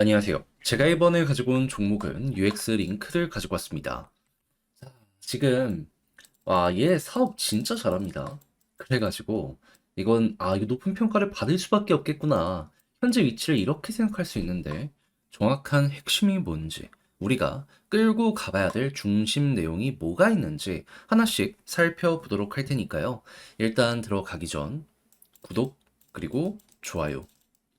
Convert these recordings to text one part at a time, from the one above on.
안녕하세요. 제가 이번에 가지고 온 종목은 UX 링크를 가지고 왔습니다. 자, 지금 와, 얘 사업 진짜 잘합니다. 그래가지고 이건 아, 이거 높은 평가를 받을 수밖에 없겠구나. 현재 위치를 이렇게 생각할 수 있는데 정확한 핵심이 뭔지 우리가 끌고 가봐야 될 중심 내용이 뭐가 있는지 하나씩 살펴보도록 할 테니까요. 일단 들어가기 전 구독 그리고 좋아요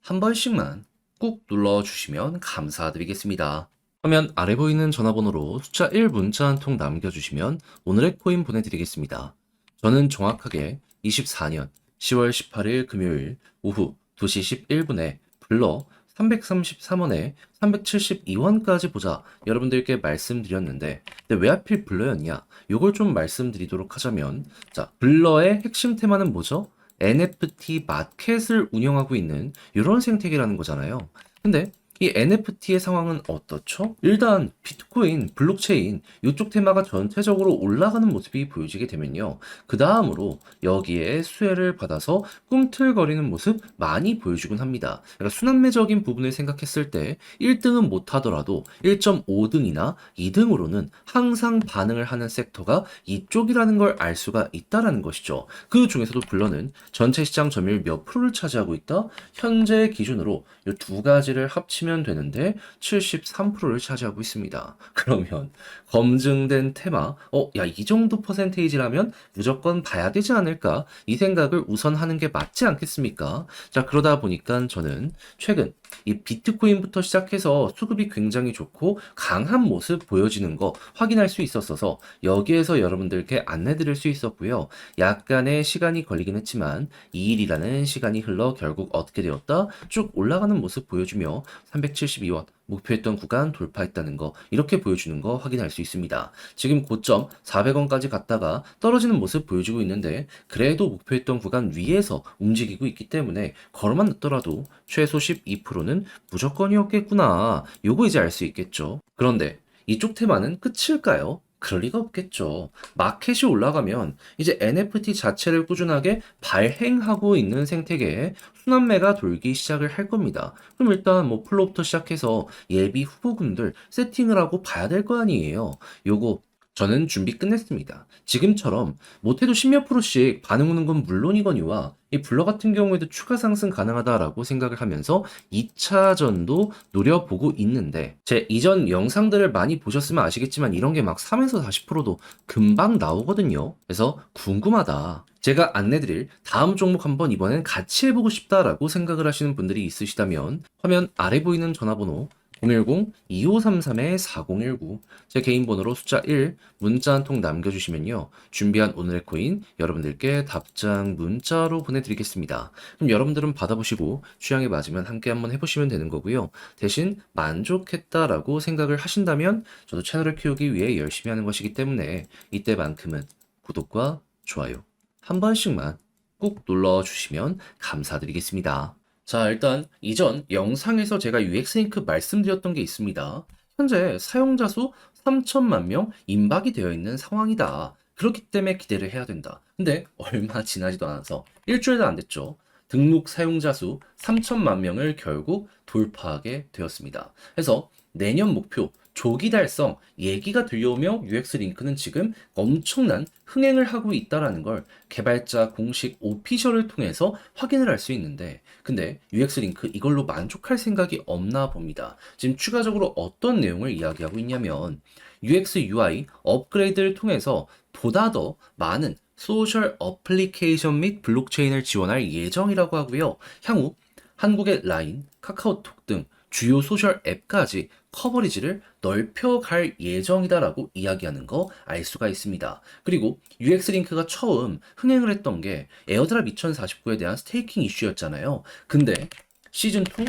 한 번씩만 꾹 눌러주시면 감사드리겠습니다. 화면 아래 보이는 전화번호로 숫자 1 문자 한 통 남겨주시면 오늘의 코인 보내드리겠습니다. 저는 정확하게 24년 10월 18일 금요일 오후 2시 11분에 불러 333원에 372원까지 보자 여러분들께 말씀드렸는데 근데 왜 하필 블러였냐 요걸 좀 말씀드리도록 하자면 자 블러의 핵심 테마는 뭐죠? NFT 마켓을 운영하고 있는 이런 생태계라는 거잖아요. 근데 이 NFT의 상황은 어떻죠? 일단 비트코인, 블록체인 이쪽 테마가 전체적으로 올라가는 모습이 보여지게 되면요. 그 다음으로 여기에 수혜를 받아서 꿈틀거리는 모습 많이 보여주곤 합니다. 그러니까 순환매적인 부분을 생각했을 때 1등은 못하더라도 1.5등이나 2등으로는 항상 반응을 하는 섹터가 이쪽이라는 걸 알 수가 있다라는 것이죠. 그 중에서도 블러는 전체 시장 점유율 몇 프로를 차지하고 있다? 현재 기준으로 이 두 가지를 합치면 되는데 73%를 차지하고 있습니다. 그러면 검증된 테마, 어, 야, 이 정도 퍼센테이지라면 무조건 봐야 되지 않을까? 이 생각을 우선 하는 게 맞지 않겠습니까? 자, 그러다 보니까 저는 최근 이 비트코인부터 시작해서 수급이 굉장히 좋고 강한 모습 보여지는 거 확인할 수 있었어서 여기에서 여러분들께 안내 드릴 수 있었고요. 약간의 시간이 걸리긴 했지만 2일이라는 시간이 흘러 결국 어떻게 되었다? 쭉 올라가는 모습 보여주며 372원 목표했던 구간 돌파했다는 거 이렇게 보여주는 거 확인할 수 있습니다. 지금 고점 400원까지 갔다가 떨어지는 모습 보여주고 있는데 그래도 목표했던 구간 위에서 움직이고 있기 때문에 걸어만 넣더라도 최소 12%는 무조건이었겠구나. 요거 이제 알 수 있겠죠. 그런데 이쪽 테마는 끝일까요? 그럴 리가 없겠죠. 마켓이 올라가면 이제 NFT 자체를 꾸준하게 발행하고 있는 생태계에 순환매가 돌기 시작을 할 겁니다. 그럼 일단 뭐 플로부터 시작해서 예비 후보군들 세팅을 하고 봐야 될 거 아니에요. 요거 저는 준비 끝냈습니다. 지금처럼 못해도 10몇 프로씩 반응 오는 건 물론이거니와 이 블러 같은 경우에도 추가 상승 가능하다라고 생각을 하면서 2차전도 노려보고 있는데 제 이전 영상들을 많이 보셨으면 아시겠지만 이런 게 막 3에서 40%도 금방 나오거든요. 그래서 궁금하다. 제가 안내드릴 다음 종목 한번 이번엔 같이 해보고 싶다라고 생각을 하시는 분들이 있으시다면 화면 아래 보이는 전화번호 010-2533-4019 제 개인 번호로 숫자 1 문자 한 통 남겨주시면요. 준비한 오늘의 코인 여러분들께 답장 문자로 보내드리겠습니다. 그럼 여러분들은 받아보시고 취향에 맞으면 함께 한번 해보시면 되는 거고요. 대신 만족했다라고 생각을 하신다면 저도 채널을 키우기 위해 열심히 하는 것이기 때문에 이때만큼은 구독과 좋아요 한 번씩만 꾹 눌러주시면 감사드리겠습니다. 자, 일단 이전 영상에서 제가 UX링크 말씀드렸던 게 있습니다. 현재 사용자 수 3천만 명 임박이 되어 있는 상황이다. 그렇기 때문에 기대를 해야 된다. 근데 얼마 지나지도 않아서 일주일도 안 됐죠. 등록 사용자 수 3천만 명을 결국 돌파하게 되었습니다. 그래서 내년 목표 조기 달성 얘기가 들려오며 UX 링크는 지금 엄청난 흥행을 하고 있다라는 걸 개발자 공식 오피셜을 통해서 확인을 할 수 있는데 근데 UX 링크 이걸로 만족할 생각이 없나 봅니다. 지금 추가적으로 어떤 내용을 이야기하고 있냐면 UX UI 업그레이드를 통해서 보다 더 많은 소셜 어플리케이션 및 블록체인을 지원할 예정이라고 하고요. 향후 한국의 라인, 카카오톡 등 주요 소셜 앱까지 커버리지를 넓혀갈 예정이다라고 이야기하는 거 알 수가 있습니다. 그리고 UX 링크가 처음 흥행을 했던 게 에어드랍 2049에 대한 스테이킹 이슈였잖아요. 근데 시즌 2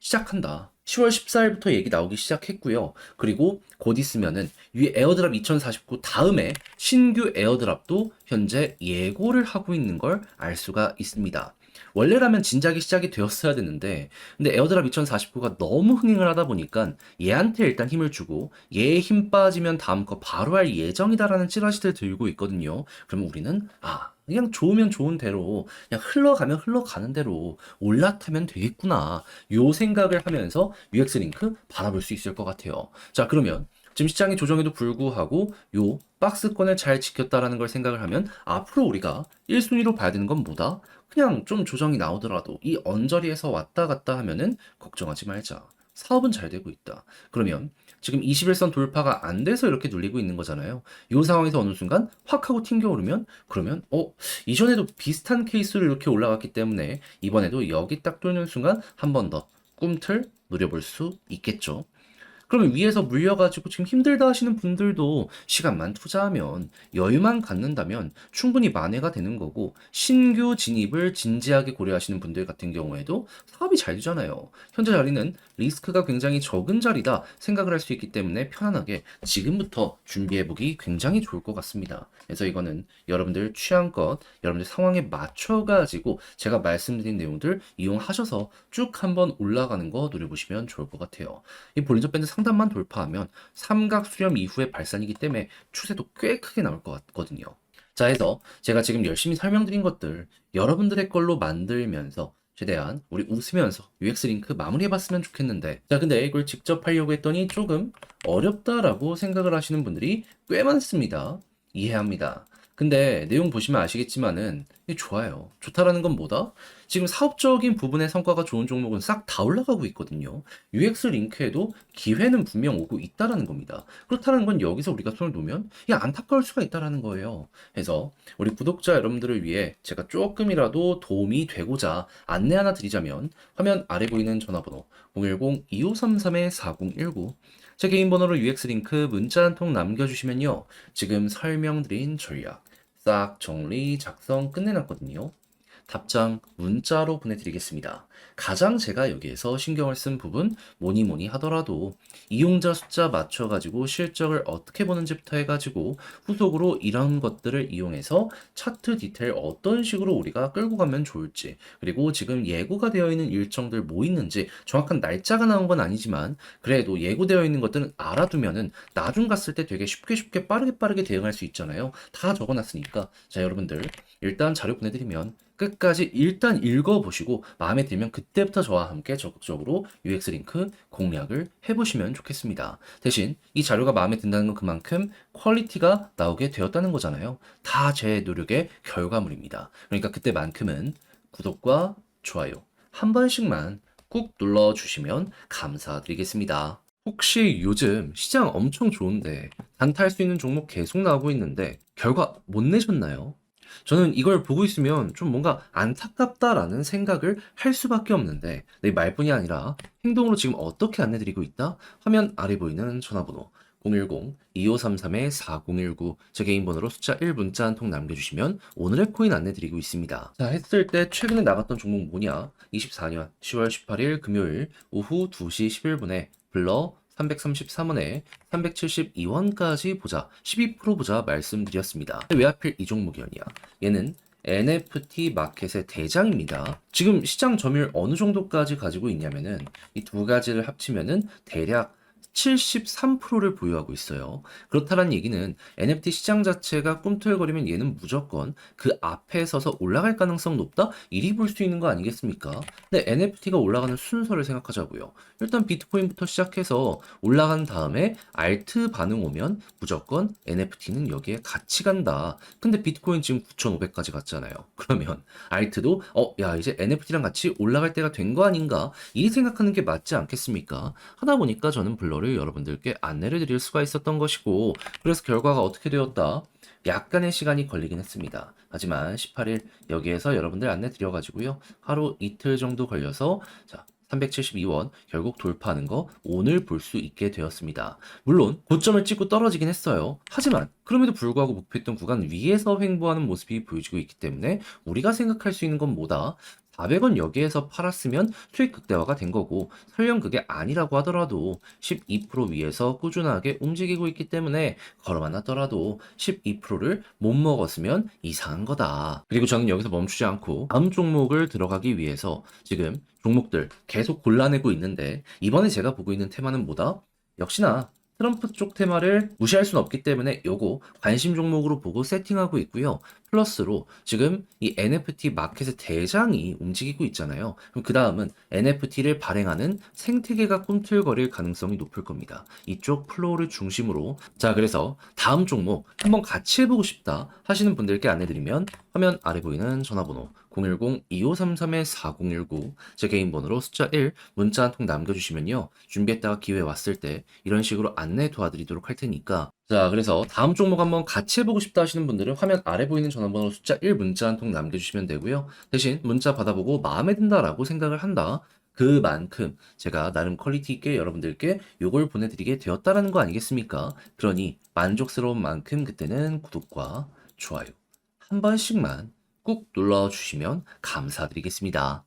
시작한다. 10월 14일부터 얘기 나오기 시작했고요. 그리고 곧 있으면은 이 에어드랍 2049 다음에 신규 에어드랍도 현재 예고를 하고 있는 걸 알 수가 있습니다. 원래라면 진작에 시작이 되었어야 되는데 근데 에어드랍 2049가 너무 흥행을 하다 보니까 얘한테 일단 힘을 주고 얘의 힘 빠지면 다음 거 바로 할 예정이다라는 찌라시들 들고 있거든요. 그러면 우리는 아 그냥 좋으면 좋은 대로 그냥 흘러가면 흘러가는 대로 올라타면 되겠구나 요 생각을 하면서 UX 링크 바라볼 수 있을 것 같아요. 자 그러면 지금 시장의 조정에도 불구하고 요 박스권을 잘 지켰다라는 걸 생각을 하면 앞으로 우리가 1순위로 봐야 되는 건 뭐다? 그냥 좀 조정이 나오더라도 이 언저리에서 왔다 갔다 하면은 걱정하지 말자. 사업은 잘 되고 있다. 그러면 지금 21선 돌파가 안 돼서 이렇게 눌리고 있는 거잖아요. 이 상황에서 어느 순간 확 하고 튕겨 오르면 그러면 어 이전에도 비슷한 케이스로 이렇게 올라갔기 때문에 이번에도 여기 딱 뚫는 순간 한 번 더 꿈틀 노려볼 수 있겠죠. 그러면 위에서 물려가지고 지금 힘들다 하시는 분들도 시간만 투자하면 여유만 갖는다면 충분히 만회가 되는 거고 신규 진입을 진지하게 고려하시는 분들 같은 경우에도 사업이 잘 되잖아요. 현재 자리는 리스크가 굉장히 적은 자리다 생각을 할 수 있기 때문에 편안하게 지금부터 준비해보기 굉장히 좋을 것 같습니다. 그래서 이거는 여러분들 취향껏 여러분들 상황에 맞춰가지고 제가 말씀드린 내용들 이용하셔서 쭉 한번 올라가는 거 노려보시면 좋을 것 같아요. 이 볼린저 밴드 상단만 돌파하면 삼각 수렴 이후의 발산이기 때문에 추세도 꽤 크게 나올 것 같거든요. 자, 해서 제가 지금 열심히 설명드린 것들 여러분들의 걸로 만들면서 최대한 우리 웃으면서 UX 링크 마무리해봤으면 좋겠는데 자 근데 이걸 직접 하려고 했더니 조금 어렵다라고 생각을 하시는 분들이 꽤 많습니다. 이해합니다. 근데 내용 보시면 아시겠지만은 이게 좋아요. 좋다라는 건 뭐다? 지금 사업적인 부분의 성과가 좋은 종목은 싹 다 올라가고 있거든요. UX 링크에도 기회는 분명 오고 있다라는 겁니다. 그렇다는 건 여기서 우리가 손을 놓으면 이 안타까울 수가 있다라는 거예요. 그래서 우리 구독자 여러분들을 위해 제가 조금이라도 도움이 되고자 안내 하나 드리자면 화면 아래 보이는 전화번호 010-2533-4019 제 개인 번호로 UX 링크 문자 한 통 남겨주시면요. 지금 설명드린 전략 싹 정리 작성 끝내놨거든요. 답장 문자로 보내드리겠습니다. 가장 제가 여기에서 신경을 쓴 부분 뭐니 뭐니 하더라도 이용자 숫자 맞춰가지고 실적을 어떻게 보는지부터 해가지고 후속으로 이런 것들을 이용해서 차트 디테일 어떤 식으로 우리가 끌고 가면 좋을지 그리고 지금 예고가 되어 있는 일정들 뭐 있는지 정확한 날짜가 나온 건 아니지만 그래도 예고되어 있는 것들은 알아두면은 나중 갔을 때 되게 쉽게 쉽게 빠르게 빠르게 대응할 수 있잖아요. 다 적어놨으니까 자 여러분들 일단 자료 보내드리면 끝까지 일단 읽어보시고 마음에 들면 그때부터 저와 함께 적극적으로 UX 링크 공략을 해보시면 좋겠습니다. 대신 이 자료가 마음에 든다는 건 그만큼 퀄리티가 나오게 되었다는 거잖아요. 다 제 노력의 결과물입니다. 그러니까 그때만큼은 구독과 좋아요 한 번씩만 꾹 눌러주시면 감사드리겠습니다. 혹시 요즘 시장 엄청 좋은데 단타할 수 있는 종목 계속 나오고 있는데 결과 못 내셨나요? 저는 이걸 보고 있으면 좀 뭔가 안타깝다라는 생각을 할 수밖에 없는데 내 말뿐이 아니라 행동으로 지금 어떻게 안내드리고 있다? 화면 아래 보이는 전화번호 010-2533-4019 제 개인 번호로 숫자 1문자 한 통 남겨주시면 오늘의 코인 안내드리고 있습니다. 자 했을 때 최근에 나갔던 종목 뭐냐? 24년 10월 18일 금요일 오후 2시 11분에 블러 333원에 372원까지 보자 12% 보자 말씀드렸습니다. 왜 하필 이 종목이었냐? 얘는 NFT 마켓의 대장입니다. 지금 시장 점유율 어느 정도까지 가지고 있냐면은 이 두 가지를 합치면은 대략 73%를 보유하고 있어요. 그렇다는 얘기는 NFT 시장 자체가 꿈틀거리면 얘는 무조건 그 앞에 서서 올라갈 가능성 높다? 이리 볼 수 있는 거 아니겠습니까? 근데 NFT가 올라가는 순서를 생각하자고요. 일단 비트코인부터 시작해서 올라간 다음에 알트 반응 오면 무조건 NFT는 여기에 같이 간다. 근데 비트코인 지금 9,500까지 갔잖아요. 그러면 알트도 어, 야, 이제 NFT랑 같이 올라갈 때가 된 거 아닌가? 이 생각하는 게 맞지 않겠습니까? 하다 보니까 저는 블러를 여러분들께 안내를 드릴 수가 있었던 것이고 그래서 결과가 어떻게 되었다? 약간의 시간이 걸리긴 했습니다. 하지만 18일 여기에서 여러분들 안내 드려가지고요. 하루 이틀 정도 걸려서 자 372원 결국 돌파하는 거 오늘 볼 수 있게 되었습니다. 물론 고점을 찍고 떨어지긴 했어요. 하지만 그럼에도 불구하고 목표했던 구간 위에서 횡보하는 모습이 보여지고 있기 때문에 우리가 생각할 수 있는 건 뭐다? 400원 여기에서 팔았으면 수익 극대화가 된 거고 설령 그게 아니라고 하더라도 12% 위에서 꾸준하게 움직이고 있기 때문에 걸어만 놨더라도 12%를 못 먹었으면 이상한 거다. 그리고 저는 여기서 멈추지 않고 다음 종목을 들어가기 위해서 지금 종목들 계속 골라내고 있는데 이번에 제가 보고 있는 테마는 뭐다? 역시나 트럼프 쪽 테마를 무시할 수는 없기 때문에 요거 관심 종목으로 보고 세팅하고 있고요. 플러스로 지금 이 NFT 마켓의 대장이 움직이고 있잖아요. 그럼 그 다음은 NFT를 발행하는 생태계가 꿈틀거릴 가능성이 높을 겁니다. 이쪽 플로우를 중심으로. 자, 그래서 다음 종목 한번 같이 해보고 싶다 하시는 분들께 안내드리면 화면 아래 보이는 전화번호 010-2533-4019 제 개인 번호로 숫자 1 문자 한 통 남겨주시면요. 준비했다가 기회 왔을 때 이런 식으로 안내 도와드리도록 할 테니까 자, 그래서 다음 종목 한번 같이 해보고 싶다 하시는 분들은 화면 아래 보이는 전화번호 숫자 1 문자 한 통 남겨주시면 되고요. 대신 문자 받아보고 마음에 든다라고 생각을 한다. 그만큼 제가 나름 퀄리티 있게 여러분들께 요걸 보내드리게 되었다라는 거 아니겠습니까? 그러니 만족스러운 만큼 그때는 구독과 좋아요 한 번씩만 꾹 눌러주시면 감사드리겠습니다.